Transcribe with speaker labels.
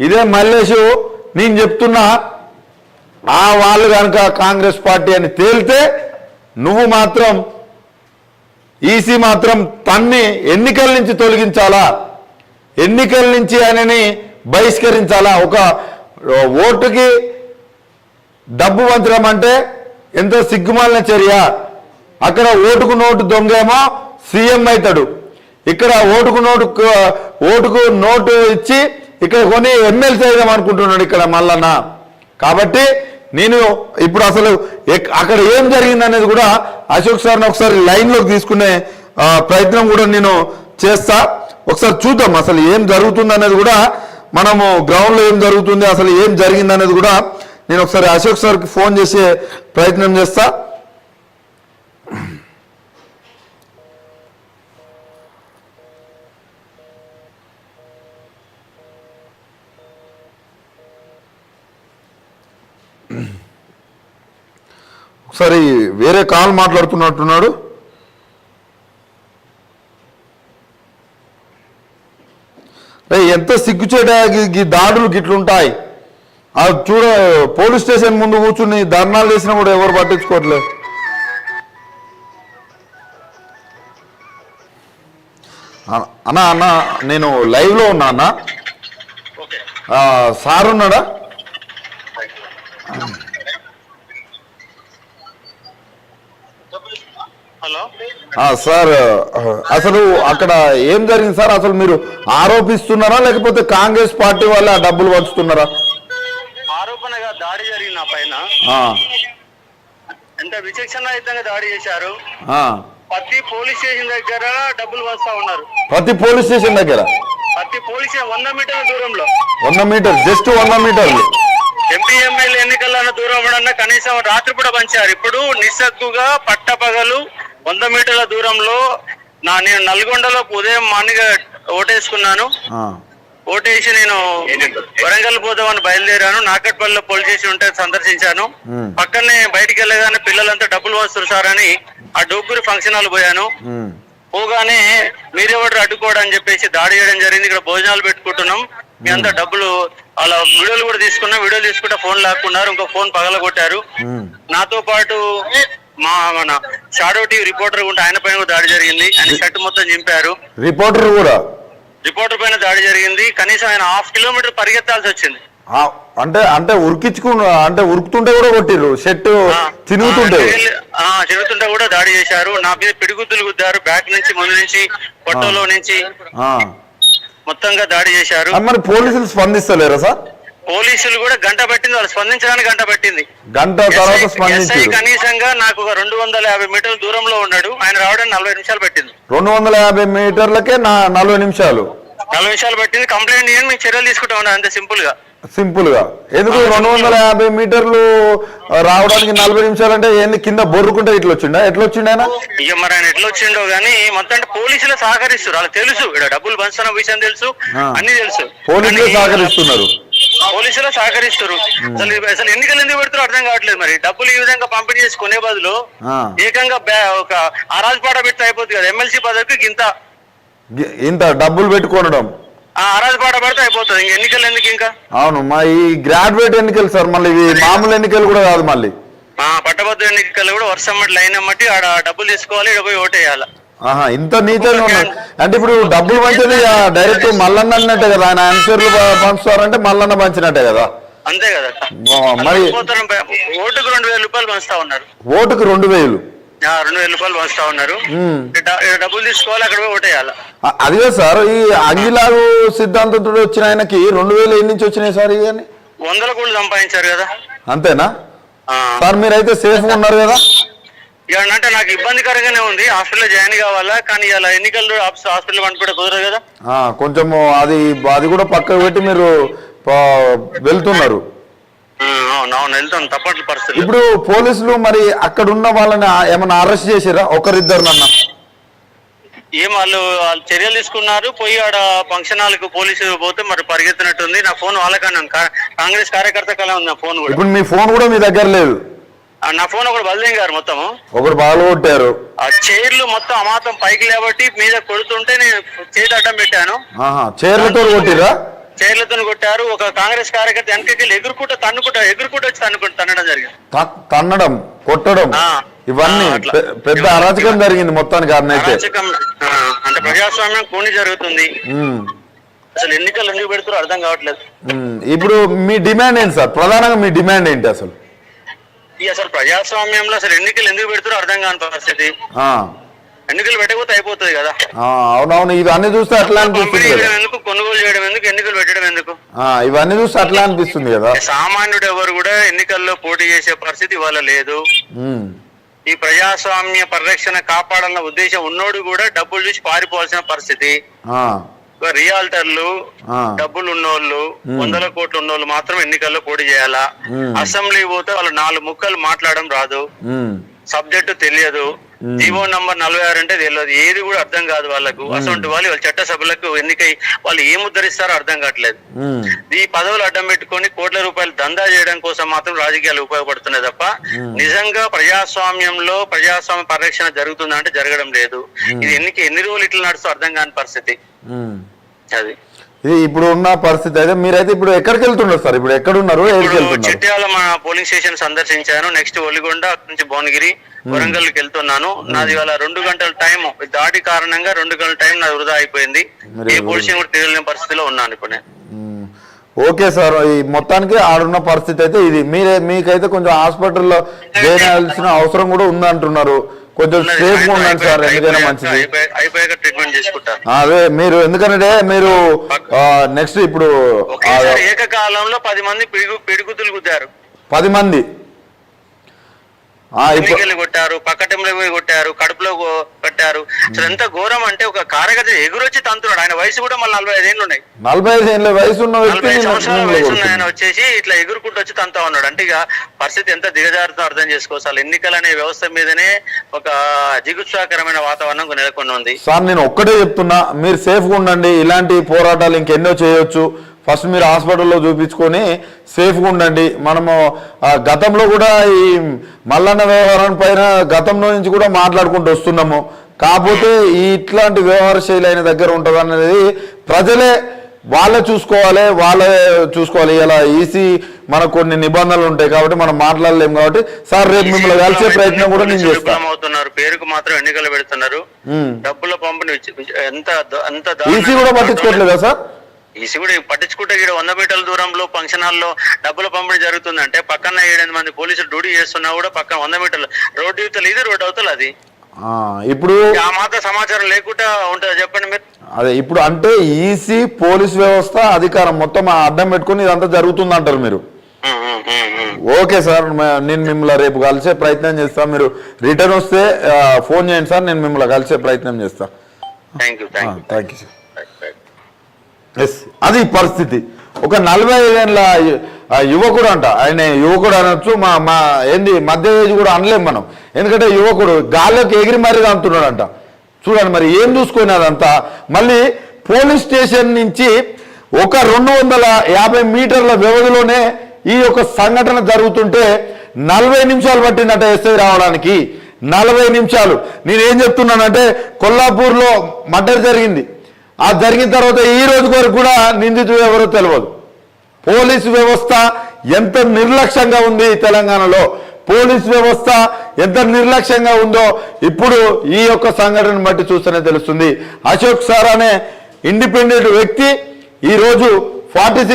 Speaker 1: ఇదే మల్లేషు నేను చెప్తున్నా ఆ వాళ్ళు కనుక కాంగ్రెస్ పార్టీ అని తేలితే నువ్వు మాత్రం ఈసీ మాత్రం తన్ని ఎన్నికల నుంచి తొలగించాలా? ఎన్నికల నుంచి ఆయనని బహిష్కరించాలా? ఒక ఓటుకి డబ్బు పంచడం అంటే ఎంతో సిగ్గుమాలిన చర్య. అక్కడ ఓటుకు నోటు దొంగేమో సీఎం అవుతాడు. ఇక్కడ ఓటుకు నోటు ఓటుకు నోటు ఇచ్చి ఇక్కడ కొని ఎమ్మెల్సీ అయిదాం అనుకుంటున్నాడు ఇక్కడ మల్లన్న. కాబట్టి నేను ఇప్పుడు అసలు ఎక్- అక్కడ ఏం జరిగింది అనేది కూడా అశోక్ సార్ని ఒకసారి లైన్లోకి తీసుకునే ప్రయత్నం కూడా నేను చేస్తా. ఒకసారి చూద్దాం అసలు ఏం జరుగుతుంది అనేది కూడా మనము గ్రౌండ్లో ఏం జరుగుతుంది అసలు ఏం జరిగింది అనేది కూడా నేను ఒకసారి అశోక్ సార్కి ఫోన్ చేసే ప్రయత్నం చేస్తా. ఒకసారి వేరే కాల్ మాట్లాడుతున్నట్టున్నాడు. రే ఎంత సిగ్గుచేట ఈ దాడులు గిట్లుంటాయి. అది చూడ పోలీస్ స్టేషన్ ముందు కూర్చుని ధర్నాలు చేసినా కూడా ఎవరు పట్టించుకోవట్లేదు అన్న అన్న నేను లైవ్లో ఉన్నా అన్న. సార్ ఉన్నాడా
Speaker 2: హలో
Speaker 1: ఆ, సార్ అసలు అక్కడ ఏం జరిగింది సార్? అసలు మీరు ఆరోపిస్తున్నారా లేకపోతే కాంగ్రెస్ పార్టీ వాళ్ళ ఆ డబ్బులు పంచుతున్నారా?
Speaker 2: ఆరోపణగా దాడి జరిగింది నా పైన. ఎంత విచక్షణాయుతంగా దాడి చేశారు. ప్రతి పోలీస్ స్టేషన్ దగ్గర డబ్బులు వస్తా ఉన్నారు.
Speaker 1: ప్రతి పోలీస్ స్టేషన్ దగ్గర?
Speaker 2: ప్రతి పోలీస్ వంద మీటర్ల దూరంలో.
Speaker 1: వంద మీటర్ జస్ట్ వంద మీటర్లు.
Speaker 2: ఎంపీ ఎమ్మెల్యే ఎన్నికల దూరం కనీసం రాత్రిపూట పంచారు. ఇప్పుడు నిస్సగ్గుగా పట్టపగలు వంద మీటర్ల దూరంలో నా నేను నల్గొండలో ఉదయం మార్నింగ్ ఓటేసుకున్నాను.
Speaker 1: ఆ,
Speaker 2: ఓటేసి నేను వరంగల్ పోదామని బయలుదేరాను. నాకట్పల్లిలో పోలీస్ స్టేషన్ ఉంటే సందర్శించాను. పక్కనే బయటికి వెళ్ళగానే పిల్లలంతా డబ్బులు వస్తారు సార్ అని ఆ డోగ్గురి ఫంక్షన్ హాల్ పోయాను. పోగానే మీరెవరు అడ్డుకోవడం అని చెప్పేసి దాడి చేయడం జరిగింది. ఇక్కడ భోజనాలు పెట్టుకుంటున్నాం. మీ అంతా డబ్బులు అలా వీడియోలు కూడా తీసుకున్నాం. వీడియోలు తీసుకుంటే ఫోన్ లాక్కున్నారు. ఇంకో ఫోన్ పగలగొట్టారు. నాతో పాటు మా మన షాడో టీవీ రిపోర్టర్ ఉంటే ఆయన పైన దాడి జరిగింది. ఆయన షర్ట్ మొత్తం చింపారు.
Speaker 1: రిపోర్టర్ కూడా?
Speaker 2: రిపోర్టర్ పైన దాడి జరిగింది. కనీసం ఆయన హాఫ్ కిలోమీటర్ పరిగెత్తాల్సి వచ్చింది.
Speaker 1: అంటే అంటే ఉరికించుకున్న అంటే ఉరుకుతుంటే కూడా కొట్టిర్రు. షర్ట్ తిరుగుతుంటే
Speaker 2: చెరుగుతుంటే కూడా దాడి చేశారు. నా మీద పిడిగుద్దులు గుద్దారు. బ్యాక్ నుంచి ముందు నుంచి పొట్టలో నుంచి. మొత్తంగా దాడి చేశారు.
Speaker 1: మరి పోలీసులు స్పందిస్తలేరా సార్?
Speaker 2: పోలీసులు కూడా గంట పట్టింది వాళ్ళు స్పందించడానికి గంట పట్టింది.
Speaker 1: గంట తర్వాత
Speaker 2: ఎస్ఐ కనీసంగా నాకు ఒక రెండు వందల యాభై మీటర్ల దూరంలో ఉన్నాడు. ఆయన రావడానికి నలభై నిమిషాలు పట్టింది.
Speaker 1: రెండు వందల యాభై మీటర్లకే నా నలభై నిమిషాలు.
Speaker 2: నలభై నిమిషాలు పట్టింది. కంప్లైంట్ చేయండి మీకు చర్యలు తీసుకుంటా ఉన్నాను అంతే
Speaker 1: సింపుల్గా సింపుల్గా ఎందుకు రెండు వందల యాభై మీటర్లు రావడానికి నలభై నిమిషాలు అంటే ఏంది? కింద బొర్రుకుంటే ఇట్లా వచ్చిండా ఎట్లా వచ్చిండు ఆయన?
Speaker 2: ఇక మరి ఆయన ఎట్లా వచ్చిండో గానీ మొత్తం అంటే పోలీసులు సహకరిస్తారు వాళ్ళకి తెలుసు. ఇక్కడ డబ్బులు పంచుతున్న విషయం తెలుసు. అన్ని తెలుసు.
Speaker 1: పోలీసులు సహకరిస్తున్నారు.
Speaker 2: పోలీసులు సహకరిస్తారు. అసలు అసలు ఎన్నికలు ఎందుకు పెడతారో అర్థం కావట్లేదు మరి? డబ్బులు ఈ విధంగా పంపిణీ చేసి కొనే బదులు. ఏకంగా ఒక ఆరాజపాట పెడితే అయిపోతుంది కదా ఎమ్మెల్సీ పదవికి ఇంత
Speaker 1: ఇంత డబ్బులు పెట్టుకోనడం
Speaker 2: ఆ ఆరాజపాట పడితే అయిపోతుంది. ఇంక ఎన్నికలు ఎందుకు ఇంకా?
Speaker 1: అవును మా ఈ గ్రాడ్యుయేట్ ఎన్నికలు సార్ మళ్ళీ ఇవి మామూలు ఎన్నికలు కూడా కాదు మళ్ళీ.
Speaker 2: ఆ పట్టభద్ర ఎన్నికలు కూడా వర్షం మట్టి లైన్ అమ్మటి ఆడ డబ్బులు తీసుకోవాలి ఇక్కడ పోయి ఓటేయాలి
Speaker 1: ఆహా ఇంత నీచంగా ఉన్నారు అంటే ఇప్పుడు డబ్బులు పంచేది డైరెక్ట్ మల్లన్న అన్నట్టే కదా. ఆయన ఆన్సర్లు పంచుతారంటే మల్లన్న పంచినట్టే కదా.
Speaker 2: అంతే కదా.
Speaker 1: మరి
Speaker 2: ఓటుకు రెండు వేల రూపాయలు పంచుతా ఉన్నారు.
Speaker 1: ఓటుకు రెండు వేలు.
Speaker 2: రెండు వేల రూపాయలు పంచుతా ఉన్నారు. డబ్బులు తీసుకోవాలి అక్కడ ఓటేయాలి.
Speaker 1: అ- అదిగే సార్ ఈ అంగిలాగు సిద్ధాంతంతో వచ్చిన ఆయనకి రెండు వేలు ఎన్ని నుంచి వచ్చినాయి సార్ ఇవన్నీ?
Speaker 2: వందల కోట్లు సంపాదించారు కదా.
Speaker 1: అంతేనా. సార్ మీరైతే సేఫ్గా ఉన్నారు కదా?
Speaker 2: అంటే నాకు ఇబ్బందికరంగానే ఉంది. హాస్పిటల్లో జాయిన్ కావాలా? కానీ ఇలా ఎన్నికలు హాస్పిటల్ పంపించడం కుదరదు కదా?
Speaker 1: కొంచెము అది అది కూడా పక్కకు పెట్టి మీరు వెళ్తున్నారు. ఇప్పుడు పోలీసులు మరి అక్కడ ఉన్న వాళ్ళని ఏమన్నా అరెస్ట్ చేసిరా? ఒకరిద్దరు నన్న
Speaker 2: ఏం వాళ్ళు వాళ్ళు చర్యలు తీసుకున్నారు. పోయి ఆడ ఫంక్షన్ హాల్కి పోలీసులు పోతే మరి పరిగెత్తినట్టుంది. నా ఫోన్ వాళ్ళకన్నాను కాంగ్రెస్ కార్యకర్త కలా ఉంది నా ఫోన్ కూడా.
Speaker 1: ఇప్పుడు మీ ఫోన్ కూడా మీ దగ్గర లేదు.
Speaker 2: నా ఫోన్ ఒకటి బదిలింగ్ గారు మొత్తము.
Speaker 1: ఒకరు బాగా కొట్టారు.
Speaker 2: ఆ చైర్లు మొత్తం అమాతం పైకి లేబట్టి మీద కొడుతుంటే నేను చేతి అడ్డం పెట్టాను.
Speaker 1: చీరలతో కొట్టిరా?
Speaker 2: చైర్లతో కొట్టారు. ఒక కాంగ్రెస్ కార్యకర్త వెనకకి ఎగురుకుంటూ తన్నుకుంటా ఎగురుకుంటూ వచ్చి తన్నుకుంటూ తన్నడం జరిగింది.
Speaker 1: తన్నడం కొట్టడం. ఇవన్నీ పెద్ద అరాచకం జరిగింది మొత్తానికి అన్నైతే
Speaker 2: అంటే ప్రజాస్వామ్యం కూని జరుగుతుంది. అసలు ఎన్నికలు ఎందుకు పెడుతారో అర్థం కావట్లేదు.
Speaker 1: ఇప్పుడు మీ డిమాండ్ ఏంటి సార్? ప్రధానంగా మీ డిమాండ్ ఏంటి అసలు?
Speaker 2: ఈ అసలు ప్రజాస్వామ్యంలో అసలు ఎన్నికలు ఎందుకు పెడుతారో అర్థం కాని పరిస్థితి. ఎన్నికలు పెట్టకపోతే అయిపోతుంది కదా.
Speaker 1: అవునవును ఇవన్నీ చూస్తే అట్లా అనిపిస్తుంది
Speaker 2: ఎందుకు కొనుగోలు చేయడం ఎందుకు ఎన్నికలు పెట్టడం ఎందుకు?
Speaker 1: ఇవన్నీ చూస్తే అట్లా అనిపిస్తుంది కదా.
Speaker 2: సామాన్యుడు ఎవరు కూడా ఎన్నికల్లో పోటీ చేసే పరిస్థితి ఇవాళ లేదు. ఈ ప్రజాస్వామ్య పరిరక్షణ కాపాడాలన్న ఉద్దేశం ఉన్నోడు కూడా డబ్బులు చూసి పారిపోవాల్సిన పరిస్థితి. రియాల్టర్లు డబ్బులు ఉన్నోళ్ళు వందల కోట్లు ఉన్నోళ్ళు మాత్రం ఎన్నికల్లో పోటీ చేయాలా. అసెంబ్లీ పోతే వాళ్ళు నాలుగు ముక్కలు మాట్లాడడం రాదు. సబ్జెక్టు తెలియదు. జీవో నంబర్ నలభై ఆరు అంటే తెలియదు. ఏది కూడా అర్థం కాదు వాళ్ళకు. అటువంటి వాళ్ళు వాళ్ళ చట్టసభలకు ఎన్నికై వాళ్ళు ఏం ఉద్ధరిస్తారో అర్థం కావట్లేదు. ఈ పదవులు అడ్డం పెట్టుకొని కోట్ల రూపాయలు దందా చేయడం కోసం మాత్రం రాజకీయాలు ఉపయోగపడుతున్నాయి తప్ప నిజంగా ప్రజాస్వామ్యంలో ప్రజాస్వామ్య పరిరక్షణ జరుగుతుందా అంటే జరగడం లేదు. ఇది ఎన్నిక ఎన్ని రోజులు ఇట్లా నడుస్తూ అర్థం కాని పరిస్థితి. అది.
Speaker 1: ఇది ఇప్పుడు ఉన్న పరిస్థితి అయితే మీరైతే ఇప్పుడు ఎక్కడికి వెళ్తున్నారు సార్? ఇప్పుడు
Speaker 2: ఇప్పుడు
Speaker 1: వెళ్తున్నారు?
Speaker 2: చిట్యాల మా పోలింగ్ స్టేషన్ సందర్శించాను. నెక్స్ట్ ఒలిగొండ నుంచి భువనగిరి వరంగల్కి వెళ్తున్నాను. నాది ఇవాళ రెండు గంటల టైం దాడి కారణంగా రెండు గంటల టైం నాది వృధా అయిపోయింది. ఏ పోలీసింగ్ కూడా తెలియని పరిస్థితిలో ఉన్నాను ఇప్పుడు. నేను.
Speaker 1: ఓకే సార్ ఈ మొత్తానికి ఆడున్న పరిస్థితి అయితే ఇది. మీరే మీకైతే కొంచెం హాస్పిటల్లో చేయాల్సిన అవసరం కూడా ఉంది అంటున్నారు కొంచెం. సేఫ్ ఉండండి సార్ ఎందుకైనా మంచిది.
Speaker 2: అయిపోయాక- ట్రీట్మెంట్
Speaker 1: అదే మీరు ఎందుకంటే మీరు నెక్స్ట్ ఇప్పుడు
Speaker 2: ఏకకాలంలో పది మంది పిడుగు పిడుగుతులు గుద్దారు.
Speaker 1: పది మంది.
Speaker 2: ఎన్నికలు కొట్టారు పక్కటంలో పోయి కొట్టారు కడుపులో కొట్టారు అసలు ఎంత ఘోరం అంటే ఒక కార్యకర్త ఎగురొచ్చి తంతున్నాడు. ఆయన వయసు కూడా మళ్ళీ నలభై ఐదేళ్ళు ఉన్నాయి.
Speaker 1: నలభై ఐదు ఏళ్ళ వయసు ఉన్న
Speaker 2: నలభై ఐదు సంవత్సరాల వయసు ఉన్న. ఆయన వచ్చేసి ఇట్లా ఎగురుకుంటూ వచ్చి తంతా ఉన్నాడు. అంటే ఇక పరిస్థితి ఎంత దిగజారుతుందో అర్థం చేసుకోవచ్చు అసలు ఎన్నికలు అనే వ్యవస్థ మీదనే ఒక జిగుత్సాకరమైన వాతావరణం నెలకొని ఉంది
Speaker 1: సార్ నేను ఒక్కటే చెప్తున్నా మీరు సేఫ్గా ఉండండి. ఇలాంటి పోరాటాలు ఇంకెన్నో చేయొచ్చు. ఫస్ట్ మీరు హాస్పిటల్లో చూపించుకొని సేఫ్గా ఉండండి. మనము గతంలో కూడా ఈ మల్లన్న వ్యవహారం పైన గతంలో నుంచి కూడా మాట్లాడుకుంటూ వస్తున్నాము. కాకపోతే ఈ ఇట్లాంటి వ్యవహార శైలి అయిన దగ్గర ఉంటుంది అనేది ప్రజలే వాళ్ళే చూసుకోవాలి వాళ్ళే చూసుకోవాలి. ఇలా ఈసీ మనకు కొన్ని నిబంధనలు ఉంటాయి కాబట్టి మనం మాట్లాడలేము కాబట్టి సార్ రేపు మిమ్మల్ని కలిసే ప్రయత్నం కూడా నేను చేస్తాను
Speaker 2: అవుతున్నారు పేరుకు మాత్రం ఎన్నికలు పెడుతున్నారు. డబ్బుల పంపిణీ ఎంత
Speaker 1: ఈసీ కూడా పట్టించుకోవట్లేదా సార్?
Speaker 2: ఈసీ కూడా పట్టించుకుంటే ఇక్కడ వంద మీటర్ల దూరంలో ఫంక్షన్ హాల్లో డబ్బుల పంపిణీ జరుగుతుందంటే పక్కన ఏడెనిమిది మంది పోలీసులు డ్యూటీ చేస్తున్నా కూడా పక్కన వంద మీటర్లు రోడ్డు యువతలు ఇది రోడ్డు అవతల అది.
Speaker 1: ఇప్పుడు
Speaker 2: ఆ మాత్రం సమాచారం లేకుండా ఉంటుందా చెప్పండి మీరు?
Speaker 1: అదే ఇప్పుడు అంటే ఈసీ పోలీస్ వ్యవస్థ అధికారం మొత్తం అడ్డం పెట్టుకుని ఇదంతా జరుగుతుంది అంటారు మీరు. ఓకే సార్ నేను మిమ్మల్ని రేపు కలిసే ప్రయత్నం చేస్తా. మీరు రిటర్న్ వస్తే ఫోన్ చేయండి సార్ నేను మిమ్మల్ని కలిసే ప్రయత్నం చేస్తా.
Speaker 2: Thank you thank you
Speaker 1: thank you sir yes అది పరిస్థితి. ఒక నలభై ఐదేళ్ళ యువకుడు అంట ఆయన యువకుడు అనొచ్చు మా మా ఏంది మధ్య ఏజ్ కూడా అనలేం మనం. ఎందుకంటే యువకుడు గాల్లోకి ఎగిరి మరీ అంటున్నాడంట. చూడండి మరి ఏం చూసుకుని అదంతా? మళ్ళీ పోలీస్ స్టేషన్ నుంచి ఒక రెండు వందల యాభై మీటర్ల వ్యవధిలోనే ఈ యొక్క సంఘటన జరుగుతుంటే నలభై నిమిషాలు పట్టిందట ఎస్ఐ రావడానికి. నలభై నిమిషాలు. నేనేం చెప్తున్నానంటే కొల్లాపూర్లో మర్డర్ జరిగింది. ఆ జరిగిన తర్వాత ఈ రోజు వరకు కూడా నిందితుడు ఎవరో తెలియదు పోలీసు వ్యవస్థ ఎంత నిర్లక్ష్యంగా ఉంది తెలంగాణలో? పోలీస్ వ్యవస్థ ఎంత నిర్లక్ష్యంగా ఉందో ఇప్పుడు ఈ యొక్క సంఘటన బట్టి చూస్తేనే తెలుస్తుంది. అశోక్ సార్ అనే ఇండిపెండెంట్ వ్యక్తి ఈ రోజు ఫార్టీ